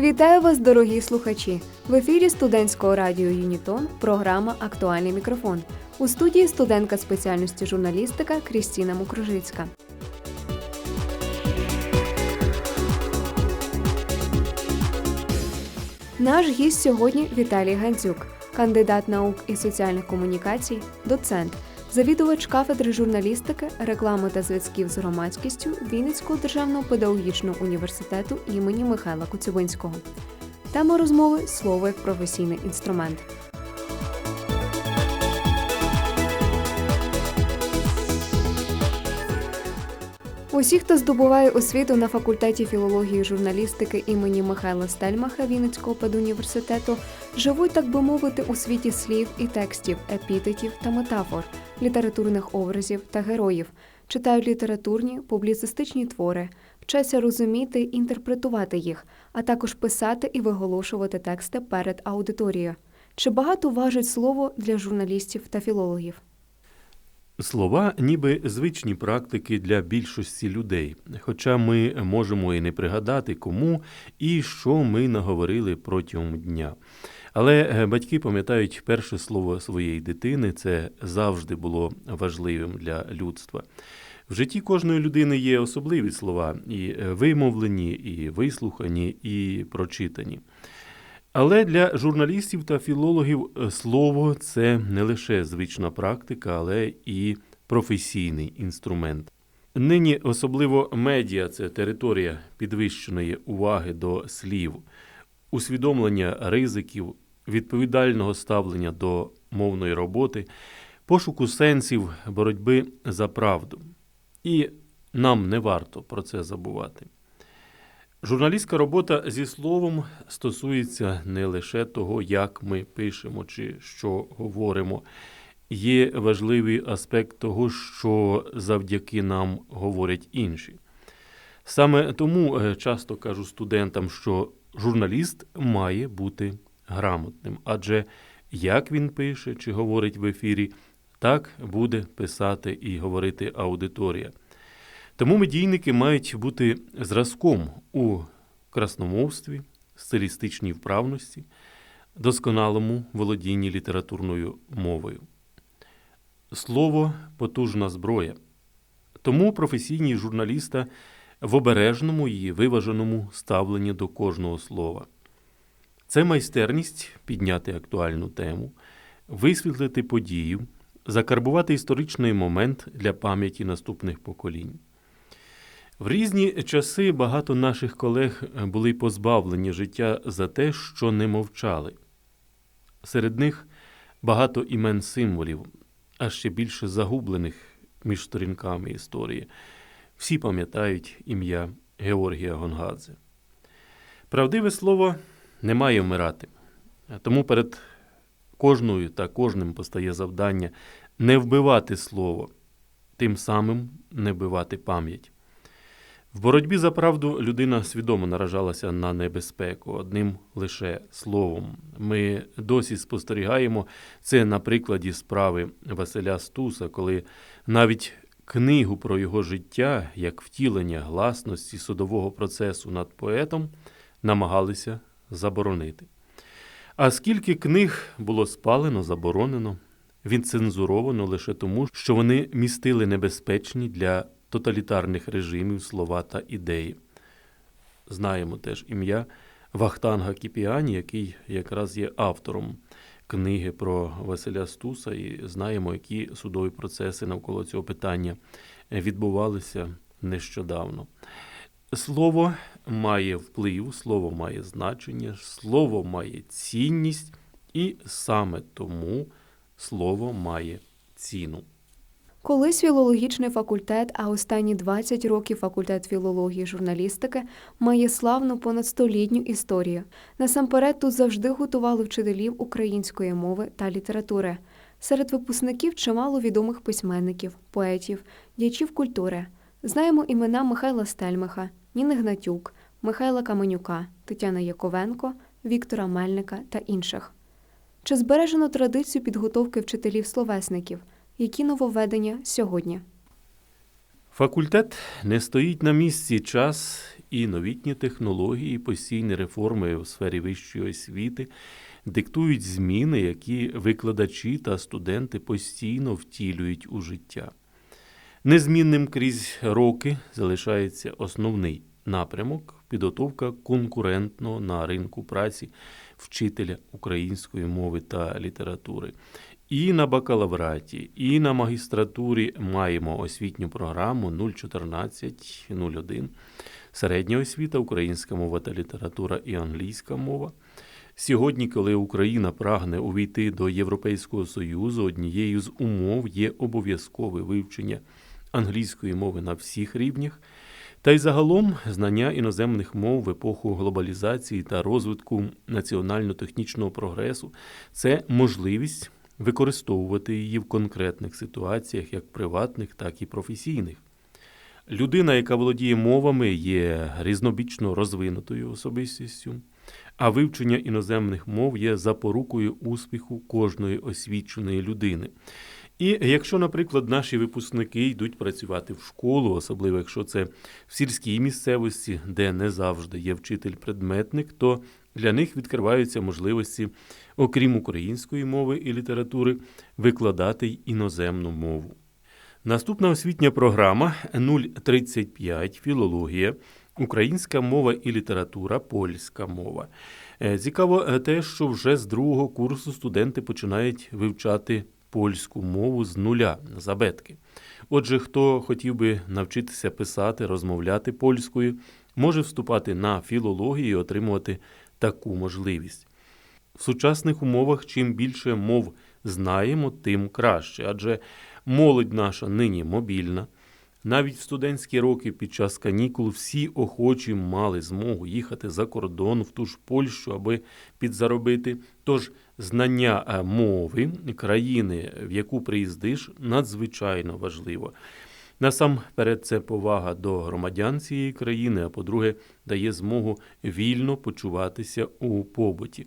Вітаю вас, дорогі слухачі! В ефірі студентського радіо Юнітон програма Актуальний мікрофон. У студії студентка спеціальності журналістика Крістіна Мукружицька. Наш гість сьогодні Віталій Гандзюк, кандидат наук і соціальних комунікацій, доцент, завідувач кафедри журналістики, реклами та зв'язків з громадськістю Вінницького державного педагогічного університету імені Михайла Коцюбинського. Тема розмови слово як професійний інструмент. Усі, хто здобуває освіту на факультеті філології журналістики імені Михайла Стельмаха Вінницького педуніверситету, живуть, так би мовити, у світі слів і текстів, епітетів та метафор, літературних образів та героїв, читають літературні, публіцистичні твори, вчаться розуміти інтерпретувати їх, а також писати і виголошувати тексти перед аудиторією. Чи багато важить слово для журналістів та філологів? Слова ніби звичні практики для більшості людей, хоча ми можемо і не пригадати, кому і що ми наговорили протягом дня. Але е, батьки пам'ятають перше слово своєї дитини, це завжди було важливим для людства. В житті кожної людини є особливі слова, і вимовлені, і вислухані, і прочитані. Але для журналістів та філологів е, слово це не лише звична практика, але і професійний інструмент. Нині особливо медіа це територія підвищеної уваги до слів, усвідомлення ризиків, відповідального ставлення до мовної роботи, пошуку сенсів боротьби за правду. І нам не варто про це забувати. Журналістська робота зі словом стосується не лише того, як ми пишемо чи що говоримо. Є важливий аспект того, що завдяки нам говорять інші. Саме тому е, часто кажу студентам, що журналіст має бути грамотним, адже як він пише чи говорить в ефірі, так буде писати і говорити аудиторія. Тому медійники мають бути зразком у красномовстві, стилістичній вправності, досконалому володінні літературною мовою. Слово потужна зброя. Тому професійні журналіста в обережному і виваженому ставленні до кожного слова. Це майстерність підняти актуальну тему, висвітлити подію, закарбувати історичний момент для пам'яті наступних поколінь. В різні часи багато наших колег були позбавлені життя за те, що не мовчали. Серед них багато імен символів, а ще більше загублених між сторінками історії. Всі пам'ятають ім'я Георгія Гонгадзе. Правдиве слово не має вмирати, тому перед кожною та кожним постає завдання не вбивати слово, тим самим не вбивати пам'ять. В боротьбі за правду людина свідомо наражалася на небезпеку одним лише словом. Ми досі спостерігаємо це на прикладі справи Василя Стуса, коли навіть книгу про його життя, як втілення гласності судового процесу над поетом, намагалися заборонити. А скільки книг було спалено, заборонено, відцензуровано лише тому, що вони містили небезпечні для тоталітарних режимів слова та ідеї. Знаємо теж ім'я Вахтанга Кіпіані, який якраз є автором книги про Василя Стуса, і знаємо, які судові процеси навколо цього питання відбувалися нещодавно. Слово має вплив, слово має значення, слово має цінність, і саме тому слово має ціну. Колись філологічний факультет, а останні 20 років факультет філології журналістики має славну понад столітню історію. Насамперед тут завжди готували вчителів української мови та літератури. Серед випускників чимало відомих письменників, поетів, діячів культури. Знаємо імена Михайла Стельмиха, Ніни Гнатюк, Михайла Каменюка, Тетяна Яковенко, Віктора Мельника та інших. Чи збережено традицію підготовки вчителів-словесників? Які нововведення сьогодні? Факультет не стоїть на місці час і новітні технології, постійні реформи у сфері вищої освіти диктують зміни, які викладачі та студенти постійно втілюють у життя. Незмінним крізь роки залишається основний напрямок підготовка конкурентного на ринку праці вчителя української мови та літератури. І на бакалавраті, і на магістратурі маємо освітню програму 014-01, середня освіта, українська мова та література і англійська мова. Сьогодні, коли Україна прагне увійти до Європейського Союзу, однією з умов є обов'язкове вивчення англійської мови на всіх рівнях, та й загалом знання іноземних мов в епоху глобалізації та розвитку національно-технічного прогресу це можливість використовувати її в конкретних ситуаціях, як приватних, так і професійних. Людина, яка володіє мовами, є різнобічно розвинутою особистістю, а вивчення іноземних мов є запорукою успіху кожної освіченої людини. І якщо, наприклад, наші випускники йдуть працювати в школу, особливо якщо це в сільській місцевості, де не завжди є вчитель-предметник, то для них відкриваються можливості, окрім української мови і літератури, викладати й іноземну мову. Наступна освітня програма 035 філологія, українська мова і література, польська мова. Е, Цікаво е, те, що вже з другого курсу студенти починають вивчати польську мову з нуля з абетки. Отже, хто хотів би навчитися писати, розмовляти польською, може вступати на філологію і отримувати таку можливість. В сучасних умовах чим більше мов знаємо, тим краще, адже молодь наша нині мобільна. Навіть в студентські роки під час канікул всі охочі мали змогу їхати за кордон в ту ж Польщу, аби підзаробити. Тож знання е, мови країни, в яку приїздиш, надзвичайно важливо. Насамперед, це повага до громадян цієї країни, а по-друге, дає змогу вільно почуватися у побуті.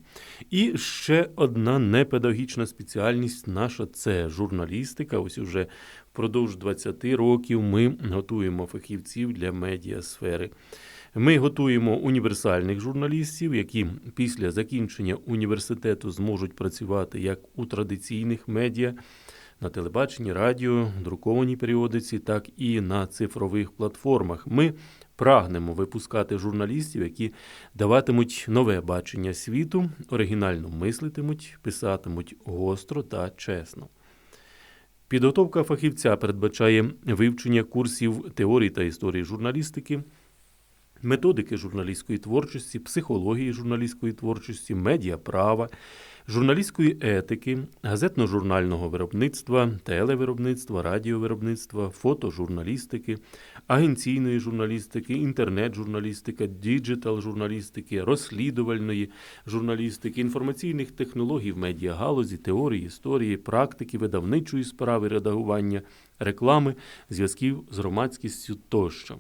І ще одна непедагогічна спеціальність наша це журналістика. Ось уже впродовж 20 років ми готуємо фахівців для медіасфери. Ми готуємо універсальних журналістів, які після закінчення університету зможуть працювати як у традиційних медіа на телебаченні, радіо, друкованій періодиці, так і на цифрових платформах. Ми прагнемо випускати журналістів, які даватимуть нове бачення світу, оригінально мислитимуть, писатимуть гостро та чесно. Підготовка фахівця передбачає вивчення курсів теорії та історії журналістики, методики журналістської творчості, психології журналістської творчості, медіаправа, журналістської етики, газетно-журнального виробництва, телевиробництва, радіовиробництва, фотожурналістики, агенційної журналістики, інтернет-журналістика, діджитал-журналістики, розслідувальної журналістики, інформаційних технологій в медіагалузі, теорії, історії, практики, видавничої справи, редагування, реклами, зв'язків з громадськістю тощо.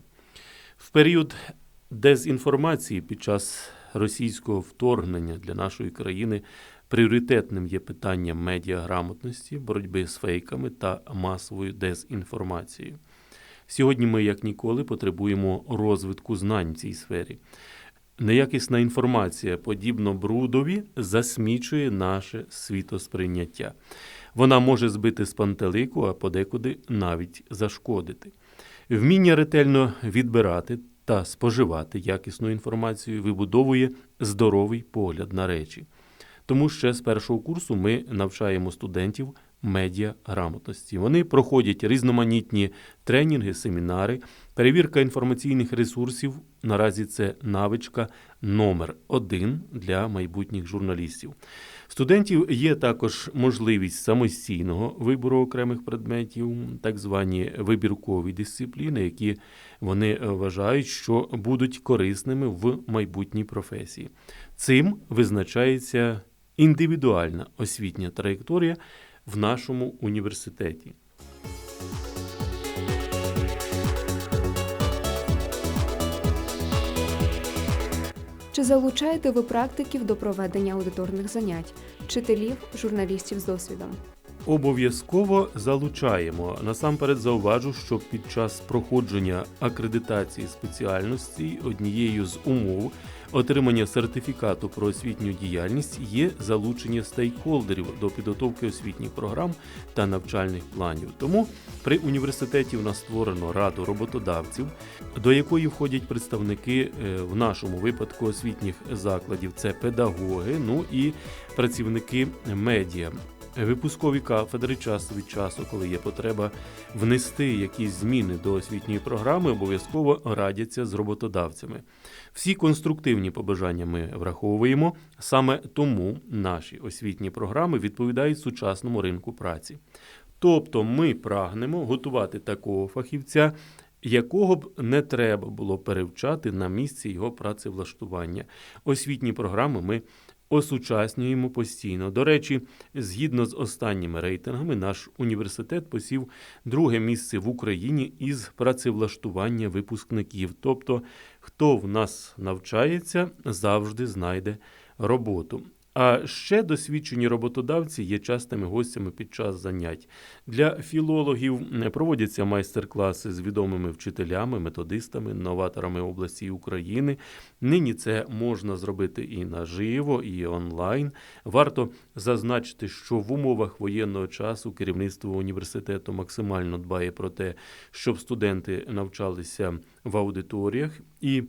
В період дезінформації під час російського вторгнення для нашої країни пріоритетним є питання медіаграмотності, боротьби з фейками та масовою дезінформацією. Сьогодні ми, як ніколи, потребуємо розвитку знань в цій сфері. Неякісна інформація, подібно брудові, засмічує наше світосприйняття. Вона може збити з пантелику, а подекуди навіть зашкодити. Вміння ретельно відбирати та споживати якісну інформацію вибудовує здоровий погляд на речі. Тому ще з першого курсу ми навчаємо студентів медіаграмотності. Вони проходять різноманітні тренінги, семінари, перевірка інформаційних ресурсів. Наразі це навичка номер один для майбутніх журналістів. Студентів є також можливість самостійного вибору окремих предметів, так звані вибіркові дисципліни, які вони вважають, що будуть корисними в майбутній професії. Цим визначається індивідуальна освітня траєкторія в нашому університеті. Чи залучаєте ви практиків до проведення аудиторних занять, вчителів, журналістів з досвідом? обов'язково залучаємо. Насамперед зауважу, що під час проходження акредитації спеціальності однією з умов отримання сертифікату про освітню діяльність є залучення стейкхолдерів до підготовки освітніх програм та навчальних планів. Тому при університеті в нас створено раду роботодавців, до якої входять представники е, в нашому випадку освітніх закладів. Це педагоги, ну і працівники медіа. Випускові кафедри час від часу, коли є потреба внести якісь зміни до освітньої програми, обов'язково радяться з роботодавцями. Всі конструктивні побажання ми враховуємо, саме тому наші освітні програми відповідають сучасному ринку праці. Тобто ми прагнемо готувати такого фахівця, якого б не треба було перевчати на місці його працевлаштування. Освітні програми ми осучаснюємо постійно. До речі, згідно з останніми рейтингами, наш університет посів друге місце в Україні із працевлаштування випускників. Тобто, хто в нас навчається, завжди знайде роботу. А ще досвідчені роботодавці є частими гостями під час занять. Для філологів проводяться майстер-класи з відомими вчителями, методистами, новаторами області України. Нині це можна зробити і наживо, і онлайн. Варто зазначити, що в умовах воєнного часу керівництво університету максимально дбає про те, щоб студенти навчалися в аудиторіях і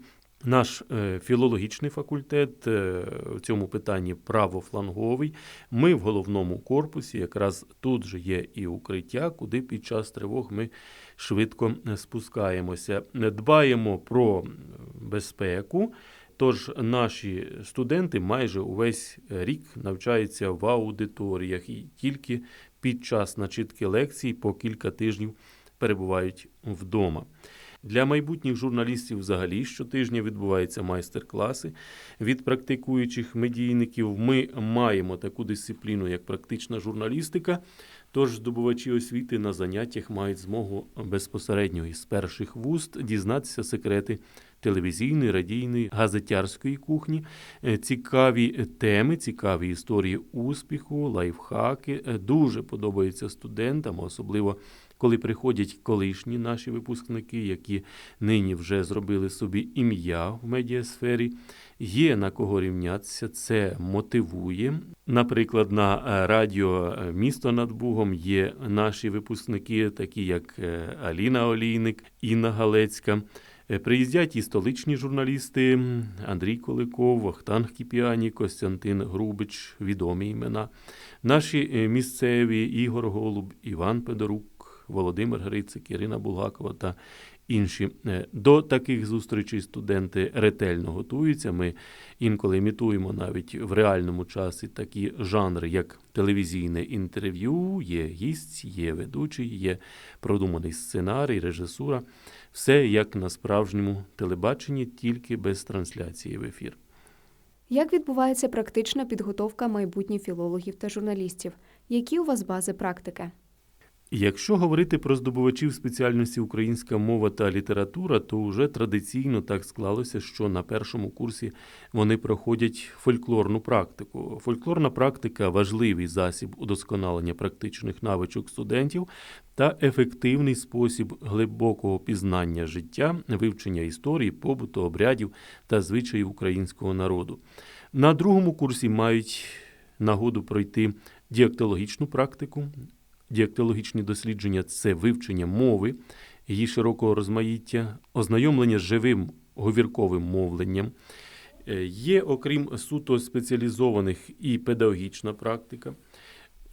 наш е, філологічний факультет е, в цьому питанні правофланговий. Ми в головному корпусі, якраз тут же є і укриття, куди під час тривог ми швидко е, спускаємося. Дбаємо про безпеку. Тож наші студенти майже увесь рік навчаються в аудиторіях і тільки під час начитки лекцій по кілька тижнів перебувають вдома. Для майбутніх журналістів взагалі щотижня відбуваються майстер-класи від практикуючих медійників. Ми маємо таку дисципліну, як практична журналістика. Тож здобувачі освіти на заняттях мають змогу безпосередньо із перших вуст дізнатися секрети телевізійної, радійної, газетярської кухні, Е, цікаві теми, цікаві історії успіху, лайфхаки. Е, Дуже подобаються студентам, особливо коли приходять колишні наші випускники, які нині вже зробили собі ім'я в медіасфері. Є на кого рівнятися, це мотивує. Наприклад, на е, радіо е, Місто над Бугом є наші випускники, такі як е, Аліна Олійник, Інна Галецька. Приїздять і столичні журналісти Андрій Коликов, Вахтанг Кіпіані, Костянтин Грубич, відомі імена. Наші місцеві Ігор Голуб, Іван Педорук, Володимир Грицик, Ірина Булгакова та інші. Е, До таких зустрічей студенти ретельно готуються. Ми інколи імітуємо навіть в реальному часі такі жанри, як телевізійне інтерв'ю, є гість, є ведучий, є продуманий сценарій, режисура. Все як на справжньому телебаченні, тільки без трансляції в ефір. Як відбувається практична підготовка майбутніх філологів та журналістів? Які у вас бази практики? Якщо говорити про здобувачів спеціальності українська мова та література, то вже традиційно так склалося, що на першому курсі вони проходять фольклорну практику. Фольклорна практика важливий засіб удосконалення практичних навичок студентів та ефективний спосіб глибокого пізнання життя, вивчення історії, побуту, обрядів та звичаїв українського народу. На другому курсі мають нагоду пройти діактологічну практику. Діактологічні дослідження це вивчення мови, її широкого розмаїття, ознайомлення з живим говірковим мовленням. Е, Є, окрім суто спеціалізованих, і педагогічна практика.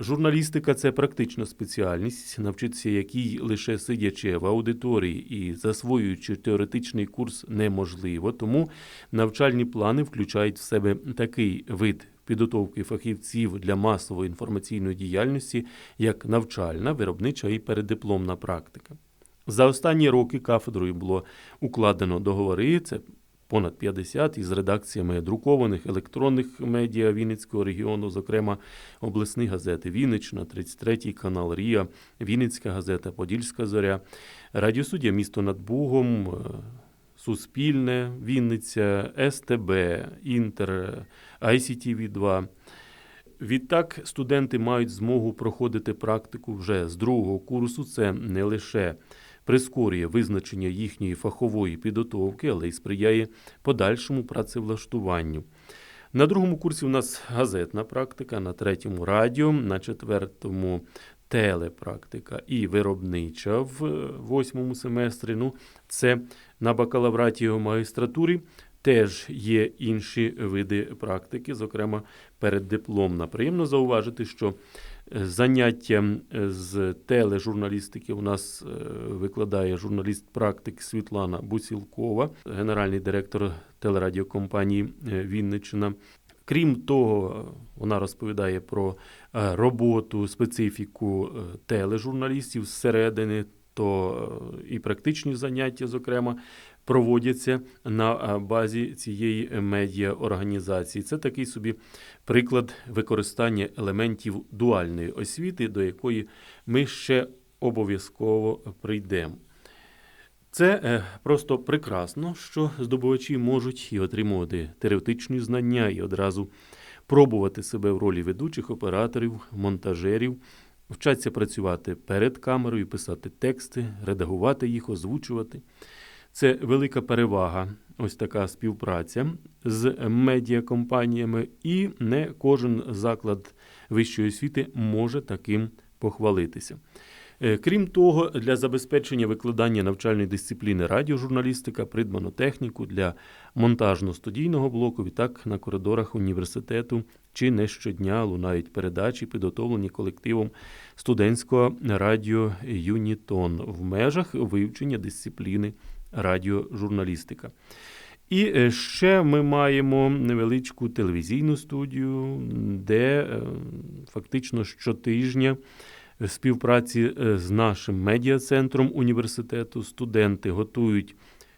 Журналістика це практична спеціальність, навчитися якій лише сидячи в аудиторії і засвоюючи теоретичний курс неможливо, тому навчальні плани включають в себе такий вид підготовки фахівців для масової інформаційної діяльності, як навчальна, виробнича і переддипломна практика. За останні роки кафедрою було укладено договори. Це понад 50 із редакціями друкованих електронних медіа Вінницького регіону, зокрема обласні газети Віннична, 33-й канал Рія, Вінницька газета, Подільська зоря, Радіосуддя місто над Бугом, е, Суспільне, Вінниця, СТБ, Інтер, ICTV 2 Відтак студенти мають змогу проходити практику вже з другого курсу. Це не лише прискорює визначення їхньої фахової підготовки, але й сприяє подальшому працевлаштуванню. На другому курсі у нас газетна практика, на третьому радіо, на четвертому телепрактика і виробнича в е, восьмому семестрі. Ну, це на бакалавраті і магістратурі. Теж є інші види практики, зокрема переддипломна. Приємно зауважити, що е, заняття з тележурналістики у нас е, викладає журналіст-практик Світлана Бусілкова, генеральний директор телерадіокомпанії Вінниччина. Крім того, вона розповідає про е, роботу, специфіку е, тележурналістів зсередини, то е, і практичні заняття, зокрема, проводяться на базі цієї медіаорганізації. Це такий собі приклад використання елементів дуальної освіти, до якої ми ще обов'язково прийдемо. Це е, просто прекрасно, що здобувачі можуть і отримувати теоретичні знання, і одразу пробувати себе в ролі ведучих операторів, монтажерів, вчаться працювати перед камерою, писати тексти, редагувати їх, озвучувати. Це велика перевага, ось така співпраця з медіакомпаніями, і не кожен заклад вищої освіти може таким похвалитися. Е, Крім того, для забезпечення викладання навчальної дисципліни радіожурналістика придбано техніку для монтажно-студійного блоку. Відтак на коридорах університету чи не щодня лунають передачі, підготовлені колективом студентського радіо Юнітон в межах вивчення дисципліни радіожурналістика. І е, ще ми маємо невеличку телевізійну студію, де е, фактично щотижня співпраці е, з нашим медіа-центром університету студенти готують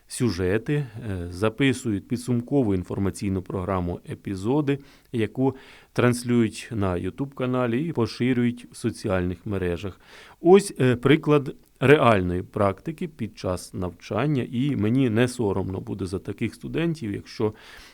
сюжети, е, записують підсумкову інформаційну програму епізоди, яку транслюють на YouTube каналі і поширюють в соціальних мережах. Ось е, приклад реальної практики під час навчання, і мені не соромно буде за таких студентів, якщо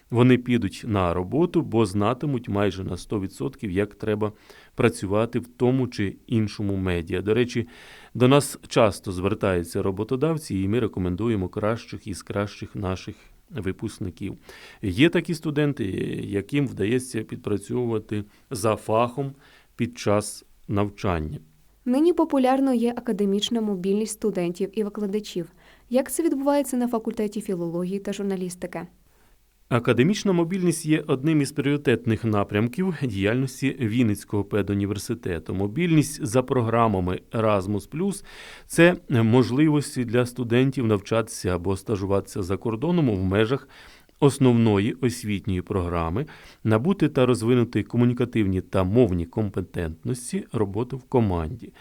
вони підуть на роботу, бо знатимуть майже на 100%, як треба працювати в тому чи іншому медіа. До речі, до нас часто звертаються роботодавці, і ми рекомендуємо кращих із кращих наших випускників. Є такі студенти, яким вдається підпрацьовувати за фахом під час навчання. Нині популярно є академічна мобільність студентів і викладачів. Як це відбувається на факультеті філології та журналістики? Академічна мобільність є одним із пріоритетних напрямків діяльності Вінницького педуніверситету. Мобільність за програмами Erasmus+, – це можливості для студентів навчатися або стажуватися за кордоном в межах основної освітньої програми, набути та розвинути комунікативні та мовні компетентності, роботи в команді.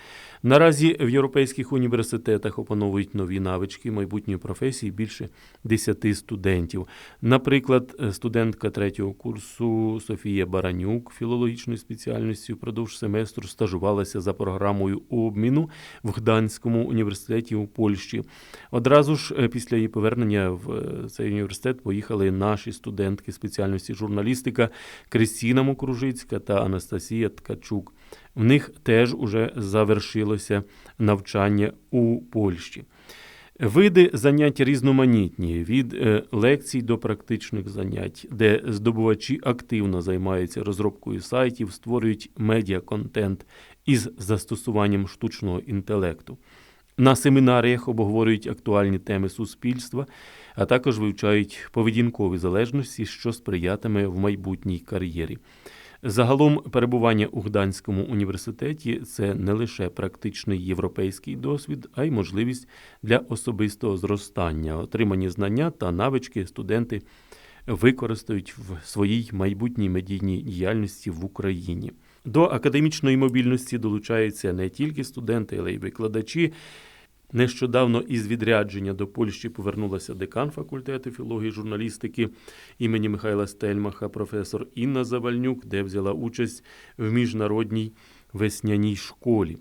Наразі в європейських університетах опановують нові навички майбутньої професії більше 10 студентів. Наприклад, студентка третього курсу Софія Баранюк філологічної спеціальності впродовж семестру стажувалася за програмою обміну в Гданському університеті у Польщі. Одразу ж е, після її повернення в е, цей університет поїхали наші студентки спеціальності журналістика Кристіна Мокружицька та Анастасія Ткачук. В них теж уже завершилося навчання у Польщі. Види занять різноманітні від е, лекцій до практичних занять, де здобувачі активно займаються розробкою сайтів, створюють медіаконтент із застосуванням штучного інтелекту. На семінаріях обговорюють актуальні теми суспільства, а також вивчають поведінкові залежності, що сприятиме в майбутній кар'єрі. Загалом перебування у Гданському університеті це не лише практичний європейський досвід, а й можливість для особистого зростання. Отримані знання та навички студенти використають в своїй майбутній медійній діяльності в Україні. До академічної мобільності долучаються не тільки студенти, але й викладачі. Нещодавно із відрядження до Польщі повернулася декан факультету філології журналістики імені Михайла Стельмаха, професор Інна Завальнюк, де взяла участь в міжнародній весняній школі.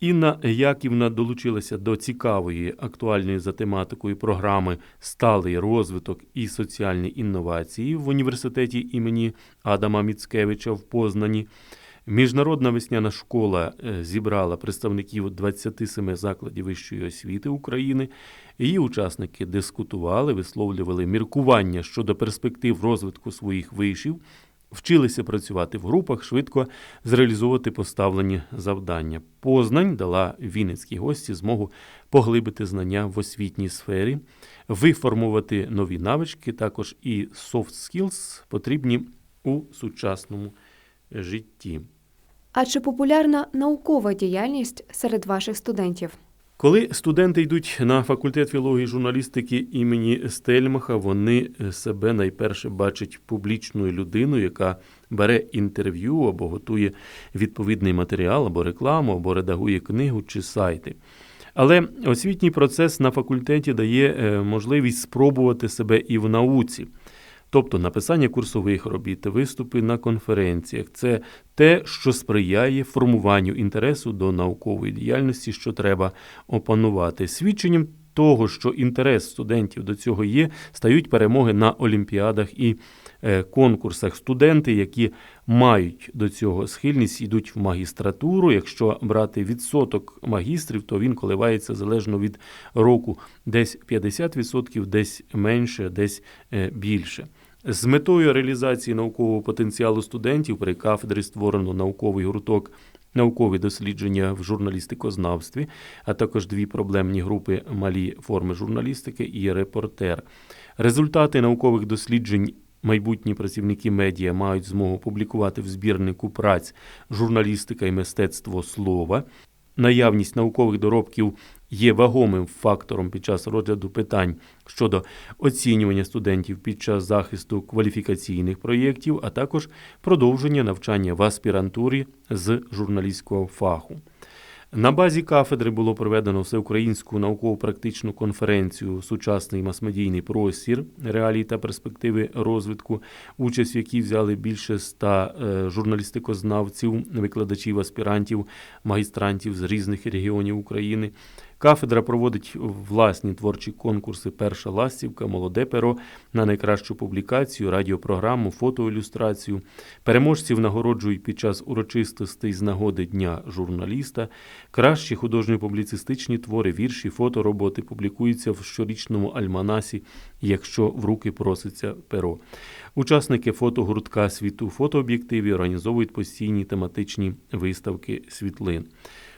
Інна Яківна долучилася до цікавої актуальної за тематикою програми Сталий розвиток і соціальні інновації в університеті імені Адама Міцкевича в Познані. Міжнародна весняна школа е, зібрала представників 27 закладів вищої освіти України. Її учасники дискутували, висловлювали міркування щодо перспектив розвитку своїх вишів, вчилися працювати в групах, швидко зреалізовувати поставлені завдання. Познань дала вінницькій гості змогу поглибити знання в освітній сфері, виформувати нові навички, також і soft skills потрібні у сучасному житті. А чи популярна наукова діяльність серед ваших студентів? Коли студенти йдуть на факультет філології журналістики імені Стельмаха, вони себе найперше бачать публічною людиною, яка бере інтерв'ю або готує відповідний матеріал, або рекламу, або редагує книгу чи сайти. Але освітній процес на факультеті дає е, можливість спробувати себе і в науці. Тобто написання курсових робіт, виступи на конференціях це те, що сприяє формуванню інтересу до наукової діяльності, що треба опанувати. Свідченням того, що інтерес студентів до цього є, стають перемоги на олімпіадах і е, конкурсах. Студенти, які мають до цього схильність, йдуть в магістратуру. Якщо брати відсоток магістрів, то він коливається залежно від року, десь 50%, десь менше, десь е, більше. З метою реалізації наукового потенціалу студентів при кафедрі створено науковий гурток наукові дослідження в журналістикознавстві, а також дві проблемні групи малі форми журналістики і репортер. Результати наукових досліджень майбутні працівники медіа мають змогу публікувати в збірнику праць журналістика і мистецтво слова. Наявність наукових доробків є вагомим фактором під час розгляду питань щодо оцінювання студентів під час захисту кваліфікаційних проєктів, а також продовження навчання в аспірантурі з журналістського фаху. На базі кафедри було проведено всеукраїнську науково-практичну конференцію Сучасний масмедійний простір реалії та перспективи розвитку, участь в якій взяли більше ста е, журналістикознавців, викладачів, аспірантів, магістрантів з різних регіонів України. Кафедра проводить власні творчі конкурси Перша ластівка, молоде перо на найкращу публікацію, радіопрограму, фотоілюстрацію. Переможців нагороджують під час урочистостей з нагоди Дня журналіста. Кращі художньо-публіцистичні твори, вірші, фотороботи публікуються в щорічному альманасі, якщо в руки проситься перо. Учасники фотогуртка світу фотооб'єктиві організовують постійні тематичні виставки світлин.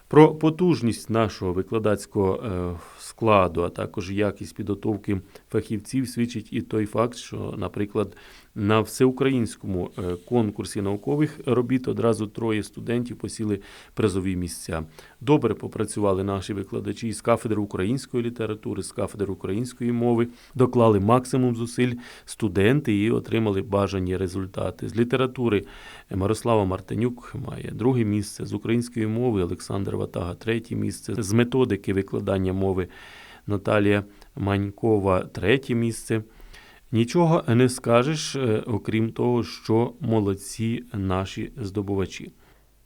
Про потужність нашого викладацького е, складу, а також якість підготовки фахівців свідчить і той факт, що, наприклад, на всеукраїнському е, конкурсі наукових робіт одразу троє студентів посіли призові місця. Добре попрацювали наші викладачі з кафедри української літератури, з кафедри української мови, доклали максимум зусиль студенти і отримали бажані результати. З літератури Мирослава Мартинюк має друге місце, з української мови Олександр Ватага третє місце, з методики викладання мови Наталія Манькова третє місце. Нічого не скажеш, е, окрім того, що молодці наші здобувачі.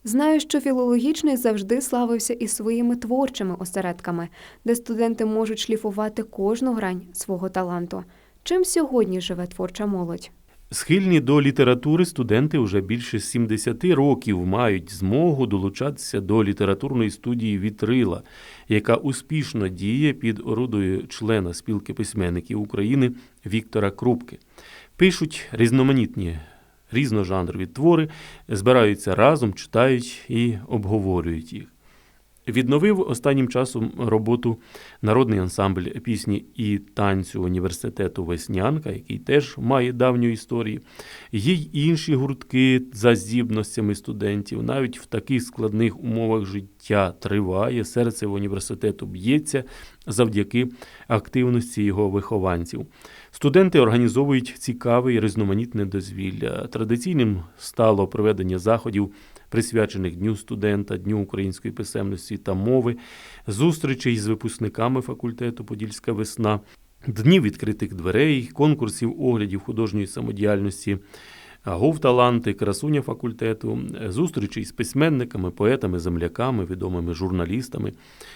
Знаю, що філологічний завжди славився і своїми творчими осередками, де студенти можуть шліфувати кожну грань свого таланту. Чим сьогодні живе творча молодь? Схильні до літератури студенти вже більше 70 років мають змогу долучатися до літературної студії Вітрила, яка успішно діє під орудою члена спілки письменників України Віктора Крупки. Пишуть різноманітні різножанрові твори, збираються разом, читають і обговорюють їх. Відновив останнім часом роботу народний ансамбль пісні і танцю університету Веснянка, який теж має давню історію. Є й інші гуртки за здібностями студентів. Навіть в таких складних умовах життя триває, серце університету б'ється завдяки активності його вихованців. Студенти організовують цікаве і різноманітне дозвілля. Традиційним стало проведення заходів присвячених Дню студента, Дню української писемності та мови, зустрічей з випускниками факультету Подільська весна, днів відкритих дверей, конкурсів оглядів художньої самодіяльності. Гов-таланти, красуня факультету, зустрічі з письменниками, поетами, земляками, відомими журналістами,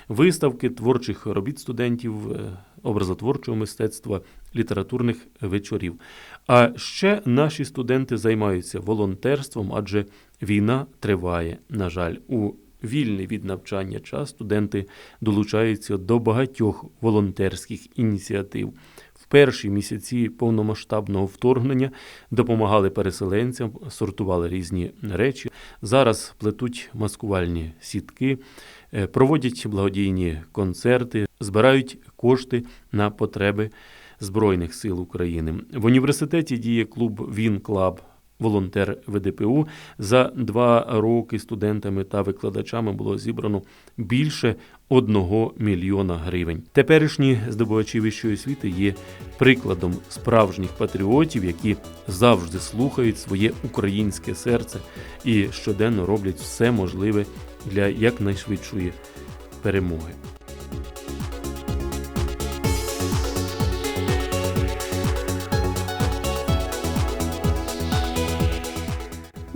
виставки творчих робіт студентів, е, образотворчого мистецтва, літературних вечорів. А ще наші студенти займаються волонтерством, адже Війна триває. На жаль, у вільний від навчання час студенти долучаються до багатьох волонтерських ініціатив. В перші місяці повномасштабного вторгнення допомагали переселенцям, сортували різні речі. Зараз плетуть маскувальні сітки, е, проводять благодійні концерти, збирають кошти на потреби Збройних сил України. В університеті діє клуб Він Клаб. Волонтер ВДПУ за два роки студентами та викладачами було зібрано більше одного мільйона гривень. Теперішні здобувачі вищої освіти є прикладом справжніх патріотів, які завжди слухають своє українське серце і щоденно роблять все можливе для якнайшвидшої перемоги.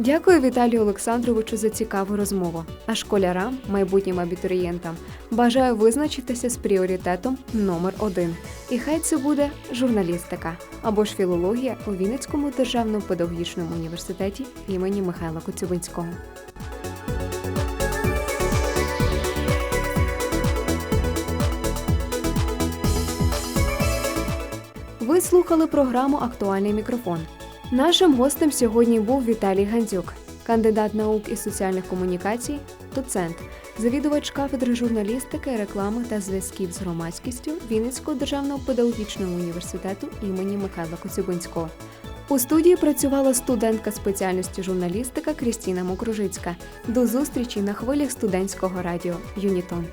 Дякую Віталію Олександровичу за цікаву розмову. А школярам, майбутнім абітурієнтам, бажаю визначитися з пріоритетом номер один. І хай це буде журналістика або ж філологія у Вінницькому державному педагогічному університеті імені Михайла Коцюбинського. Ви слухали програму Актуальний мікрофон. Нашим гостем сьогодні був Віталій Гандзюк, кандидат наук і соціальних комунікацій, доцент, завідувач кафедри журналістики, реклами та зв'язків з громадськістю Вінницького державного педагогічного університету імені Михайла Коцюбинського. У студії працювала студентка спеціальності журналістика Крістіна Мокружицька. До зустрічі на хвилях студентського радіо Юнітон.